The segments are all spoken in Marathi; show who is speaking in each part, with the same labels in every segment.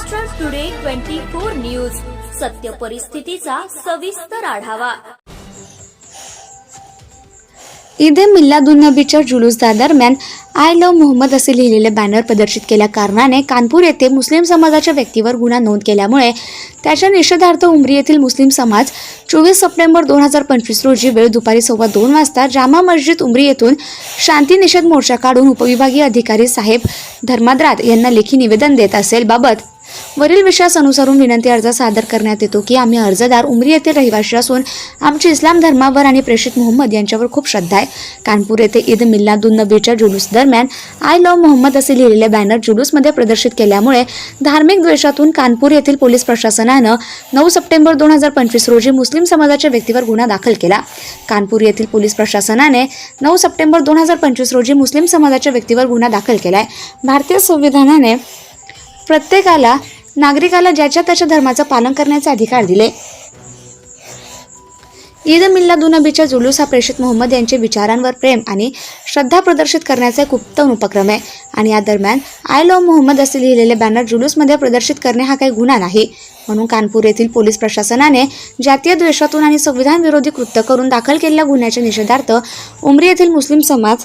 Speaker 1: Maharashtra today twenty four news सत्य परिस्थितीचा सविस्तर आढावा.
Speaker 2: ईद ए मिल्लादुन्नबीच्या जुलूसदादरम्यान आय लव्ह मोहम्मद असे लिहिलेले बॅनर प्रदर्शित केल्या कारणाने कानपूर येथे मुस्लिम समाजाच्या व्यक्तीवर गुन्हा नोंद केल्यामुळे त्याच्या निषेधार्थ उमरी येथील मुस्लिम समाज चोवीस सप्टेंबर दोन हजार पंचवीस रोजी वेळ दुपारी सव्वा दोन वाजता जामा मस्जिद उमरी येथून शांती निषेध मोर्चा काढून उपविभागीय अधिकारी साहेब धर्माद्रात यांना लेखी निवेदन देत असेल बाबत वरील विषयास अनुसरून विनंती अर्ज सादर करण्यात येतो की आम्ही अर्जदार उमरी येथील रहिवाशी असून आमची इस्लाम धर्मावर आणि प्रेषित मोहम्मद यांच्यावर खूप श्रद्धा आहे. कानपूर येथे ईद मिल्लादुन नबीच्या जुलूस दरम्यान आय लव्ह मोहम्मद असे लिहिलेले बॅनर जुलूसमध्ये प्रदर्शित केल्यामुळे धार्मिक द्वेषातून कानपूर येथील पोलीस प्रशासनानं नऊ सप्टेंबर दोन हजार पंचवीस रोजी मुस्लिम समाजाच्या व्यक्तीवर गुन्हा दाखल केला. कानपूर येथील पोलीस प्रशासनाने नऊ सप्टेंबर दोन हजार पंचवीस रोजी मुस्लिम समाजाच्या व्यक्तीवर गुन्हा दाखल केला आहे भारतीय संविधानाने प्रत्येकाला नागरिकाला ज्याच्या त्याच्या धर्माचं पालन करण्याचे अधिकार दिले. ईद मिल्लादुनबीच्या जुलूस हा प्रेषित मोहम्मद यांचे विचारांवर प्रेम आणि श्रद्धा प्रदर्शित करण्याचा एक उत्तम उपक्रम आहे. आणि या दरम्यान आय लव्ह मोहम्मद असे लिहिलेले बॅनर जुलूसमध्ये प्रदर्शित करणे हा काही गुन्हा नाही. म्हणून कानपूर येथील पोलीस प्रशासनाने जातीय द्वेषातून आणि संविधान विरोधी कृत्य करून दाखल केलेल्या गुन्ह्याच्या निषेधार्थ उमरी येथील मुस्लिम समाज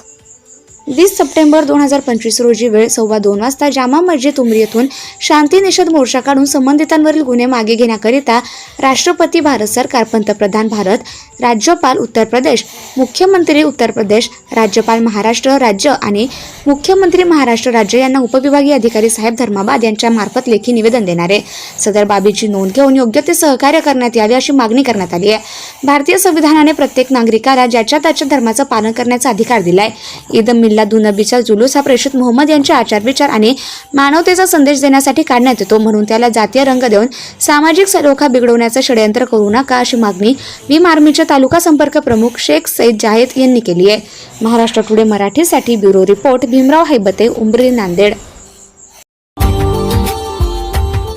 Speaker 2: वीस सप्टेंबर दोन हजार पंचवीस रोजी वेळ सव्वा दोन वाजता जामा मस्जिद उमरी येथून शांती निषेध मोर्चा काढून संबंधितांवरील गुन्हे मागे घेण्याकरिता राष्ट्रपती भारत सरकार पंतप्रधान भारत राज्यपाल उत्तर प्रदेश मुख्यमंत्री उत्तर प्रदेश राज्यपाल महाराष्ट्र राज्य आणि मुख्यमंत्री महाराष्ट्र राज्य यांना उपविभागीय अधिकारी साहेब धर्माबाद यांच्या मार्फत लेखी निवेदन देणार आहे. सदर बाबीची नोंद घेऊन योग्य ते सहकार्य करण्यात यावे अशी मागणी करण्यात आली आहे. भारतीय संविधानाने प्रत्येक नागरिकाला ज्याच्या त्याच्या धर्माचं पालन करण्याचा अधिकार दिलाय. ईद मिल्लादुनबीचा जुलूस हा प्रेषित मोहम्मद यांचे आचारविचार आणि मानवतेचा संदेश देण्यासाठी काढण्यात येतो म्हणून त्याला जातीय रंग देऊन सामाजिक सलोखा बिघडवण्याचं षडयंत्र करू नका अशी मागणी भीम आर्मीच्या तालुका संपर्क प्रमुख शेख सईद जाहेद यांनी केली आहे महाराष्ट्र टुडे मराठीसाठी bureau report Bhimrao Haibate Umbari Nanded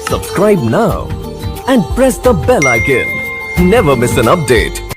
Speaker 3: Subscribe now and press the bell icon. Never miss an update.